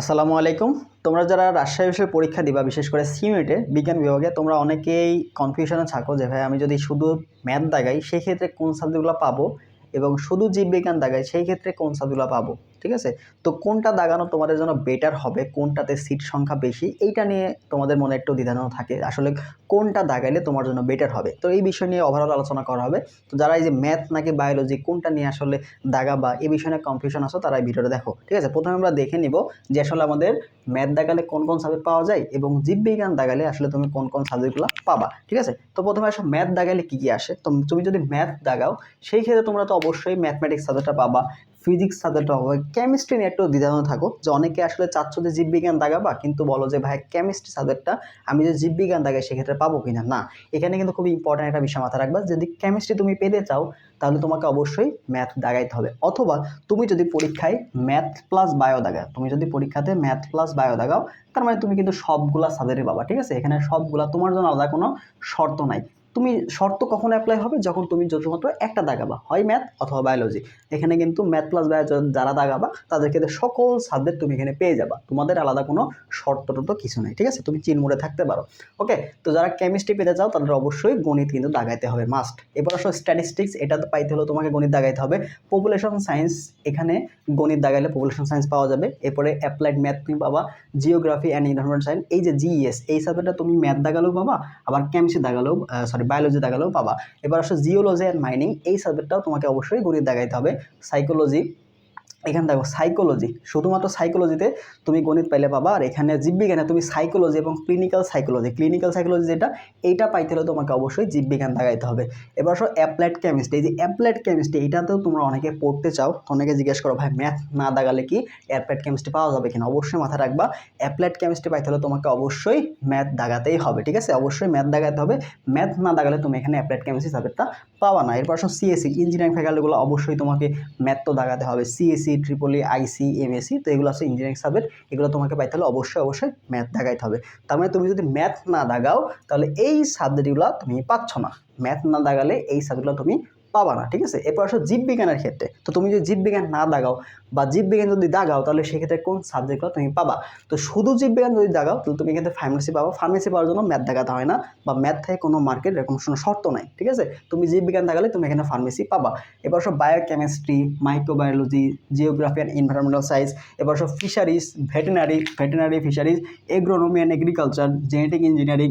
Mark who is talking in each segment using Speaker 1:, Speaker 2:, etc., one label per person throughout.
Speaker 1: আসসালামু আলাইকুম। তোমরা যারা রাজশাহী বিষয়ে পরীক্ষা দিবা, বিশেষ করে সিমেটে, বিজ্ঞান বিভাগে, তোমরা অনেকেই কনফিউশনে থাকো যে, ভাই, আমি যদি শুধু ম্যাথ দাগাই সেই ক্ষেত্রে কোন সাবজেক্টগুলো পাবো? এবং শুধু জীববিজ্ঞান দাগাই সেই ক্ষেত্রে কোন সাবজেক্টগুলো পাবো? ঠিক আছে? তো কোনটা দাগানো তোমাদের জন্য বেটার হবে? কোনটাতে সিট সংখ্যা বেশি? এইটা নিয়ে তোমাদের মনে একটু দ্বিধানো থাকে। আসলে কোনটা দাগাইলে তোমার জন্য বেটার হবে? তো এই বিষয় নিয়ে ওভারঅল আলোচনা করা হবে। তো যারা এই যে ম্যাথ নাকি বায়োলজি কোনটা নিয়ে আসলে দাগাবা এই বিষয় নিয়ে কনফিউশন আসো তারা এই ভিডিওটা দেখো। ঠিক আছে? প্রথমে আমরা দেখে নিব যে আসলে আমাদের ম্যাথ দাগালে কোন কোন সাবজেক্ট পাওয়া যায় এবং জীববিজ্ঞান দাগালে আসলে তুমি কোন কোন সাবজেক্টগুলো পাবা। ঠিক আছে? তো প্রথমে আসলে ম্যাথ দাগালে কী কী আসে? তো তুমি যদি ম্যাথ দাগাও, সেই ক্ষেত্রে তোমরা তো অবশ্যই ম্যাথমেটিক্স সাবজেক্টটা পাবা। ফিজিক্স সাবজেক্টটা হবে। কেমিস্ট্রি নিয়ে একটু দ্বিধানো থাকো। যে অনেকে আসলে চাচ্ছ যে জীববিজ্ঞান দাগাবা, কিন্তু বলো যে, ভাই কেমিস্ট্রি সাবজেক্টটা আমি যে জীববিজ্ঞান দাগাই সেক্ষেত্রে পাবো কিনা? না, এখানে কিন্তু খুবই ইম্পর্ট্যান্ট একটা বিষয় মাথায় রাখবা। যদি কেমিস্ট্রি তুমি পেতে চাও, তাহলে তোমাকে অবশ্যই ম্যাথ দাগাইতে হবে। অথবা তুমি যদি পরীক্ষায় ম্যাথ প্লাস বায়ো দাগাও, তুমি যদি পরীক্ষাতে ম্যাথ প্লাস বায়ো দাগাও, তার মানে তুমি কিন্তু সবগুলা সাবজেক্টে পাবা, ঠিক আছে? এখানে সবগুলা তোমার জন্য আলাদা কোনো শর্ত নাই। তুমি শর্ত কখন অ্যাপ্লাই হবে? যখন তুমি শুধুমাত্র একটা দাগাবা। হয় ম্যাথ অথবা বায়োলজি এখানে কিন্তু ম্যাথ প্লাস বায়ো যারা দাগাবা, তাদের ক্ষেত্রে সকল সাবজেক্ট তুমি এখানে পেয়ে যাবা। তোমাদের আলাদা কোনো শর্ত টর্ত কিছু নেই, ঠিক আছে? তুমি চিনমোড়ে থাকতে পারো। ওকে তো যারা কেমিস্ট্রি পেতে চাও, তাদের অবশ্যই গণিত কিন্তু দাগাইতে হবে মাস্ট এবার আসলে স্ট্যাটিস্টিক্স এটা তো পাইতে হলেও তোমাকে গণিত দাগাইতে হবে। পপুলেশন সায়েন্স এখানে গণিত দাগাইলে পপুলেশন সায়েন্স পাওয়া যাবে। এরপরে অ্যাপ্লাইড ম্যাথ তুমি পাবা জিওগ্রাফি অ্যান্ড ইনভারনমেন্ট সায়েন্স এই যে জিএস এই সাবজেক্টটা তুমি ম্যাথ দাগালেও পাবা, আবার কেমিস্ট্রি দাগালেও সরি বায়োলজি দেখালেও পাবা। এবার আসলে জিওলজি অ্যান্ড মাইনিং এই সাবজেক্টটাও তোমাকে অবশ্যই গণিত দাগাইতে হবে। সাইকোলজি এখানে দেখো সাইকোলজি শুধুমাত্র সাইকোলজিতে তুমি গণিত পাইলে পাবা, আর এখানে জীববিজ্ঞানে তুমি সাইকোলজি এবং ক্লিনিক্যাল সাইকোলজি ক্লিনিক্যাল সাইকোলজি যেটা, এইটা পাইতে হলে তোমাকে অবশ্যই জীববিজ্ঞান দাগাইতে হবে। এবার আসো অ্যাপ্লাইড কেমিস্ট্রি এই যে অ্যাপ্লাইড কেমিস্ট্রি এটাতেও তোমরা অনেকে পড়তে চাও, অনেকে জিজ্ঞেস করো, ভাই ম্যাথ না দাগালে কি অ্যাপ্লাইড কেমিস্ট্রি পাওয়া যাবে কিনা? অবশ্যই মাথায় রাখবা অ্যাপ্লাইড কেমিস্ট্রি পাইতে হলে তোমাকে অবশ্যই ম্যাথ দাগাতেই হবে, ঠিক আছে? অবশ্যই ম্যাথ দাগাতে হবে। ম্যাথ না দাগালে তুমি এখানে অ্যাপ্লাইড কেমিস্ট্রি সাবজেক্টটা পাওয়া না। এরপর আসো সিএসসি ইঞ্জিনিয়ারিং ফ্যাকাল্টিগুলো অবশ্যই তোমাকে ম্যাথ তো দাগাতে হবে। সিএসসি ট্রিপলি আইসি এমএসসি তো এগুলো আছে ইঞ্জিনিয়ারিং সাবজেক্ট এগুলো তোমাকে পাই তাহলে অবশ্যই অবশ্যই ম্যাথ দেখাইতে হবে। তার মানে তুমি যদি ম্যাথ না দাগাও, তাহলে এই সাবজেক্টগুলো তুমি পাচ্ছ না। ম্যাথ না দাগালে এই সাবজেক্টগুলো তুমি পাবা না, ঠিক আছে? এরপর আসো জীববিজ্ঞানের ক্ষেত্রে। তো তুমি যদি জীববিজ্ঞান না দাগাও বা জীববিজ্ঞান যদি দাগাও, তাহলে সেক্ষেত্রে কোন সাবজেক্টগুলো তুমি পাবা? তো শুধু জীববিজ্ঞান যদি দাগাও, তাহলে তুমি কিন্তু ফার্মেসি পাবা। ফার্মেসি পাওয়ার জন্য ম্যাথ দাগাতে হয় না বা ম্যাথ থেকে কোনো মার্কেট এরকম কোনো শর্ত নাই, ঠিক আছে? তুমি জীববিজ্ঞান দাগালে তুমি এখানে ফার্মেসি পাবা। এবার সব biochemistry microbiology geography and environmental science এবার সব fisheries veterinary veterinary fisheries agronomy and agriculture genetic engineering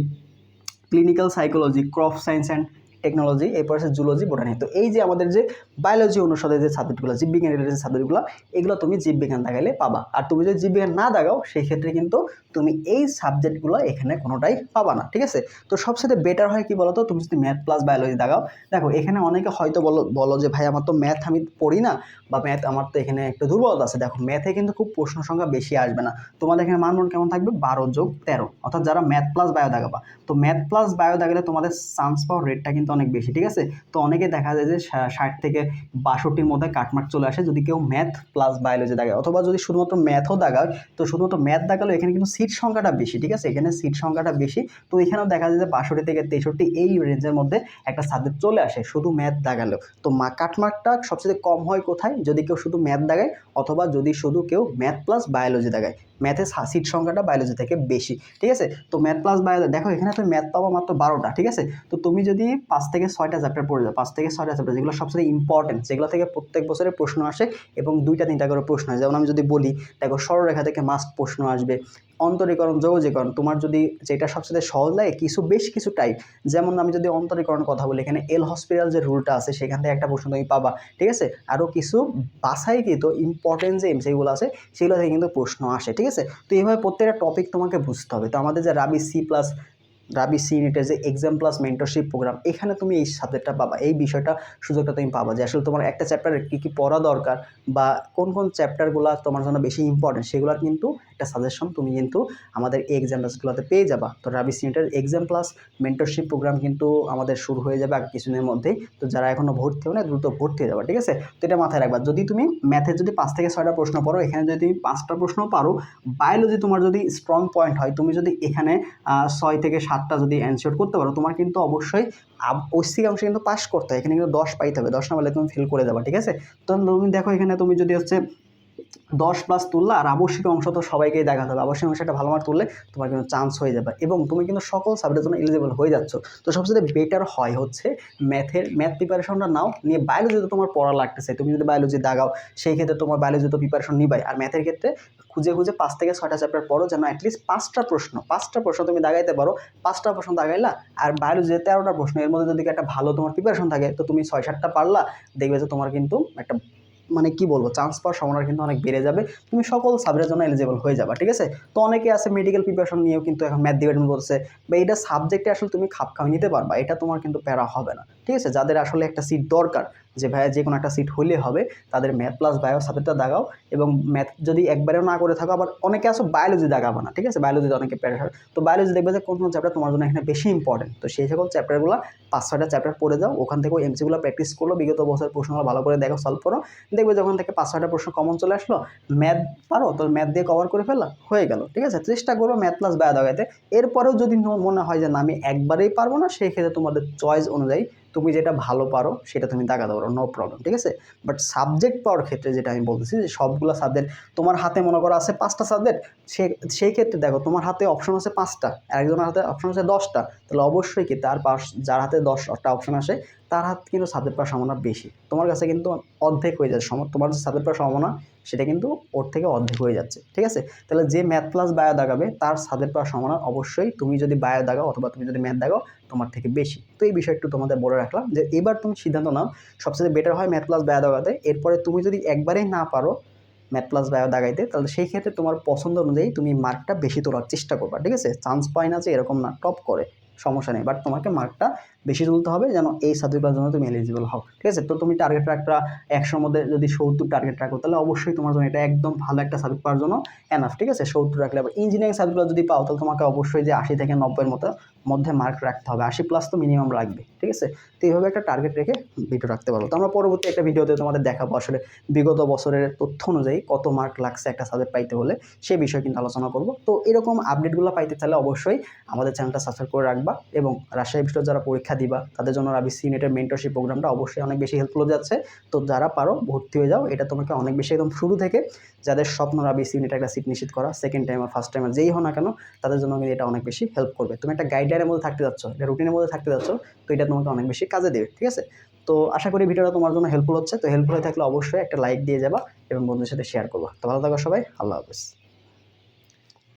Speaker 1: clinical psychology crop science and technology এরপর আছে জুলজি বোটানি তো এই যে আমাদের যে বায়োলজি অনুষদের যে সাবজেক্টগুলো জীববিজ্ঞান রিলেটেড সাবজেক্টগুলো এগুলো তুমি জীববিজ্ঞান দাগাইলে পাবা। আর তুমি যদি জীববিজ্ঞান না দাগাও সেই ক্ষেত্রে কিন্তু তুমি এই সাবজেক্টগুলো এখানে কোনোটাই পাবা না, ঠিক আছে? তো সবসাথে বেটার হয় কি বলো তো তুমি যদি ম্যাথ প্লাস বায়োলজি দাগাও দেখো, এখানে অনেকে হয়তো বলো বলো যে, ভাই, আমার তো ম্যাথ আমি পড়ি না, বা ম্যাথ আমার তো এখানে একটু দুর্বলতা আছে। দেখো ম্যাথে কিন্তু খুব প্রশ্ন সংখ্যা বেশি আসবে না। তোমাদের এখানে মানমন কেমন থাকবে? বারো যোগ তেরো। অর্থাৎ যারা ম্যাথ প্লাস বায়ো দাগাবা তো ম্যাথ প্লাস বায়ো দাগালে তোমাদের চান্স পাওয়ার রেটটা কিন্তু অনেক বেশি, ঠিক আছে? তো অনেকে দেখা যায় যে ষাট থেকে বাষট্টির মধ্যে কাটমার্ক চলে আসে। যদি কেউ ম্যাথ প্লাস বায়োলজি দাগায় অথবা যদি শুধুমাত্র ম্যাথও দাগায় তো শুধুমাত্র ম্যাথ দাগালো এখানে কিন্তু সিট সংখ্যাটা বেশি, ঠিক আছে? এখানে সিট সংখ্যাটা বেশি। তো এখানেও দেখা যায় যে বাষট্টি থেকে তেষট্টি এই রেঞ্জের মধ্যে একটা সাবজেক্ট চলে আসে, শুধু ম্যাথ দাগালেও তো মা কাটমার্কটা সবচেয়ে কম হয় কোথায়? যদি কেউ শুধু ম্যাথ দাগায় অথবা যদি শুধু কেউ ম্যাথ প্লাস বায়োলজি দাগায় ম্যাথে সিট সংখ্যাটা বায়োলজি থেকে বেশি, ঠিক আছে? তো ম্যাথ প্লাস বায়োলজি দেখো, এখানে তুমি ম্যাথ পাবো মাত্র বারোটা, ঠিক আছে? তো তুমি যদি পাঁচ থেকে ছয়টা চ্যাপ্টার পড়ে যাও, পাঁচ থেকে ছয়টা চ্যাপ্টার যেগুলো সবচেয়ে ইম্পর্টেন্ট যেগুলো থেকে প্রত্যেক বছরে প্রশ্ন আসে এবং দুইটা তিনটা করে প্রশ্ন আসে। যেমন আমি যদি বলি, দেখো সরলরেখা থেকে মাস্ট প্রশ্ন আসবে, অন্তরীকরণ, যোগজীকরণ, তোমার যদি যেটা সবচেয়ে সহজ লাগে, কিছু বেশ কিছু টাইপ যেমন আমি যদি অন্তরীকরণ কথা বলি, এখানে এল হসপিটাল যে রুলটা আছে, সেখান থেকে একটা প্রশ্ন তুমি পাবা, ঠিক আছে? আরও কিছু বাছাইকৃত ইম্পর্টেন্ট যে এমসিগুলো আছে, সেগুলো থেকে কিন্তু প্রশ্ন আসে, ঠিক আছে? তো এইভাবে প্রত্যেকটা টপিক তোমাকে বুঝতে হবে। তো আমাদের যে Rabi C plus Rabi C যে এক্সাম প্লাস মেন্টরশিপ প্রোগ্রাম এখানে তুমি এই সাবজেক্টটা পাবা। এই বিষয়টা সুযোগটা তুমি পাবা যে আসলে তোমার একটা চ্যাপ্টারে কী কী পড়া দরকার বা কোন কোন চ্যাপ্টারগুলো তোমার জন্য বেশি ইম্পর্টেন্ট সেগুলোর কিন্তু একটা সাজেশন তুমি কিন্তু আমাদের এই এক্সাম প্লাসগুলোতে পেয়ে যাবা। তো Rabi C exam plus mentorship program কিন্তু আমাদের শুরু হয়ে যাবে আর কিছুদিনের মধ্যেই। তো যারা এখনও ভর্তি হবে না দ্রুত ভর্তি হয়ে যাবে, ঠিক আছে? তো এটা মাথায় রাখবা। যদি তুমি ম্যাথে যদি পাঁচ থেকে ছয়টা প্রশ্ন পড়ো, এখানে যদি তুমি পাঁচটা প্রশ্ন পারো বায়োলজি তোমার যদি স্ট্রং পয়েন্ট হয়, তুমি যদি এখানে ছয় থেকে সাতটা যদি অ্যান্সার করতে পারো, তোমার কিন্তু অবশ্যই ঐচ্ছিক অংশে কিন্তু পাস করতে হয়। এখানে কিন্তু দশ পাইতে হবে। দশ না পারলে তুমি ফেল করে যাবা, ঠিক আছে? তো তুমি দেখো এখানে তুমি যদি হচ্ছে দশ প্লাস তুললে, আর আবশ্যিক অংশ তো সবাইকেই দেখাতে হবে। আবশ্যিক অংশটা ভালো মার্ক তুললে তোমার কিন্তু চান্স হয়ে যাবে। এবং তুমি কিন্তু সকল সাবজেক্টের জন্য এলিজিবল হয়ে যাচ্ছ। তো সবচেয়ে বেটার হয় হচ্ছে ম্যাথের ম্যাথ প্রিপারেশনটা নাও, নিয়ে বায়োলজিতে তোমার পড়া লাগতেছে। তুমি যদি বায়োলজি দাগাও, সেই ক্ষেত্রে তোমার বায়োলজিতে প্রিপারেশন নিবাই। আর ম্যাথের ক্ষেত্রে খুঁজে খুঁজে পাঁচ থেকে ছয়টা চ্যাপ্টার পড়ো যেন অ্যাটলিস্ট পাঁচটা প্রশ্ন পাঁচটা প্রশ্ন তুমি দাগাইতে পারো। পাঁচটা প্রশ্ন দাগাইলা আর বাইরে যে তেরোটা প্রশ্ন, এর মধ্যে যদি একটা ভালো তোমার প্রিপারেশন থাকে, তো তুমি ছয় সাতটা পারলা, দেখবে যে তোমার কিন্তু একটা মানে কি বলব চান্স পাওয়ার সম্ভাবনা কিন্তু অনেক বেড়ে যাবে। তুমি সকল সাবজেক্টের জন্য এলিজিবল হয়ে যাবে, ঠিক আছে? তো অনেকে আছে মেডিকেল প্রিপারেশন নিয়েও কিন্তু এখন ম্যাথ ডিপার্টমেন্ট করছে বা এটা সাবজেক্টে আসলে তুমি খাপ খাওয়া নিতে পারবা, এটা তোমার কিন্তু প্যারা হবে না, ঠিক আছে? যাদের আসলে একটা সিট দরকার, যে ভাইয়া যে কোনো একটা সিট হলে হবে, তাদের ম্যাথ প্লাস বায়ো সাবজেক্টটা দাগাও, এবং ম্যাথ যদি একবারেও না করে থাকো, আবার অনেকে আসো বায়োলজি দাগাবো না, ঠিক আছে? বায়োলজিতে অনেকে প্যারা তো বায়োলজি দেখবে যে কোন কোন চ্যাপ্টার তোমার জন্য এখানে বেশি ইম্পর্টেন্ট তো সেই সকল চ্যাপ্টারগুলো পাঁচ ছয়টা চ্যাপ্টার পড়ে যাও, ওখান থেকে এমসিগুলো প্র্যাকটিস করল, বিগত বছরের প্রশ্নগুলো ভালো করে দেখো সলভ করো, দেখবে যখন থেকে পাঁচ ছয়টা প্রশ্ন কমন চলে আসলো ম্যাথ পারো, তো ম্যাথ দিয়ে কভার করে ফেলা হয়ে গেল, ঠিক আছে? চেষ্টা করব ম্যাথ প্লাস বায়ো দাগাইতে এরপরেও যদি মনে হয় যে না, আমি একবারেই পারব না, সেই ক্ষেত্রে তোমাদের চয়েস অনুযায়ী তুমি যেটা ভালো পারো, সেটা তুমি দাগাতে পারো নো প্রবলেম ঠিক আছে? বাট সাবজেক্ট পাওয়ার ক্ষেত্রে যেটা আমি বলতেছি যে সবগুলো সাবজেক্ট তোমার হাতে মনে করো আছে পাঁচটা সাবজেক্ট সে, সেই ক্ষেত্রে দেখো তোমার হাতে অপশন আছে পাঁচটা একজনের হাতে অপশন আছে দশটা, তাহলে অবশ্যই কি তার পাশ, যার হাতে দশটা অপশন আসে, তার হাত কিন্তু সাবজেক্ট পাওয়ার সম্ভাবনা বেশি। তোমার কাছে কিন্তু অর্ধেক হয়ে যাচ্ছে। সম- তোমার সাবজেক্ট পাওয়ার সম্ভাবনা, সেটা কিন্তু ওর থেকে অর্ধেক হয়ে যাচ্ছে। ঠিক আছে? তাহলে যে ম্যাথ প্লাস বায়ো দাগাবে, তার সাবজেক্ট পাওয়ার সম্ভাবনা অবশ্যই তুমি যদি বায়ো দাগাও অথবা তুমি যদি ম্যাথ দাগাও, তোমার থেকে বেশি। তো এই বিষয় একটু তোমাদের বলে রাখলাম যে, এবার তুমি সিদ্ধান্ত নাও, সবচেয়ে বেটার হয় ম্যাথ প্লাস বায়ো দাগাতে। এরপরে তুমি যদি একবারেই না পারো ম্যাথ প্লাস বায়ো দাগাইতে, তাহলে সেই ক্ষেত্রে তোমার পছন্দ অনুযায়ী তুমি মার্কটা বেশি তোলার চেষ্টা করবা। ঠিক আছে? চান্স পায় না যে এরকম না টপ করে। সমস্যা নেই। বাট তোমাকে মার্কটা বেশি তুলতে হবে যেন এই সাবজেক্টগুলোর জন্য তুমি এলিজিবল হও। ঠিক আছে? তো তুমি টার্গেট রাখটা একশোর মধ্যে যদি সত্তর টার্গেট রাখো তাহলে অবশ্যই তোমার জন্য এটা একদম ভালো একটা সাবজেক্ট পাওয়ার জন্য এনাফ ঠিক আছে? সত্তর রাখলে আবার ইঞ্জিনিয়ারিং সাবজেক্টগুলো যদি পাও, তাহলে তোমাকে অবশ্যই যে আশি থেকে নব্বইয়ের মতো মধ্যে মার্ক রাখতে হবে, আশি প্লাস তো মিনিমাম রাখবে ঠিক আছে? তো এইভাবে একটা টার্গেট রেখে ভিডিও রাখতে পারো তো আমরা পরবর্তী একটা ভিডিওতে তোমাদের দেখাবো আসলে বিগত বছরের তথ্য অনুযায়ী কত মার্ক লাগছে একটা সাবজেক্ট পাইতে হলে সেই বিষয়ে কিন্তু আলোচনা করব। তো এরকম আপডেটগুলো পাইতে চাইলে অবশ্যই আমাদের চ্যানেলটা সাবস্ক্রাইব করে রাখবা এবং রাজশাহী বিশ্বর যারা পরীক্ষা দিবা, তাদের জন্য রাবি সিনেটের মেন্টরশিপ প্রোগ্রামটা অবশ্যই অনেক বেশি হেল্পফুল যাচ্ছে। তো যারা পারো, ভর্তি হয়ে যাও, এটা তোমাকে অনেক বেশি একদম শুরু থেকে যাদের স্বপ্ন রাবি ইউনিট একটা সিট নিশ্চিত করা সেকেন্ড টাইম আর ফার্স্ট টাইম আর যেই হো না কেন, তাদের জন্য কিন্তু এটা অনেক বেশি হেল্প করবে। তুমি একটা গাইডলাইনের মধ্যে থাকতে যাচ্ছ এটা রুটিনের মধ্যে থাকতে যাচ্ছ, তো এটা তোমাকে অনেক বেশি কাজে দেবে, ঠিক আছে? তো আশা করি ভিডিওটা তোমার জন্য হেল্পফুল হচ্ছে, তো হেল্পফুল হয়ে থাকলে অবশ্যই একটা লাইক দিয়ে যাবা এবং বন্ধুদের সাথে শেয়ার করবা। তো ভালো থাকো সবাই, আল্লাহ হাফেজ।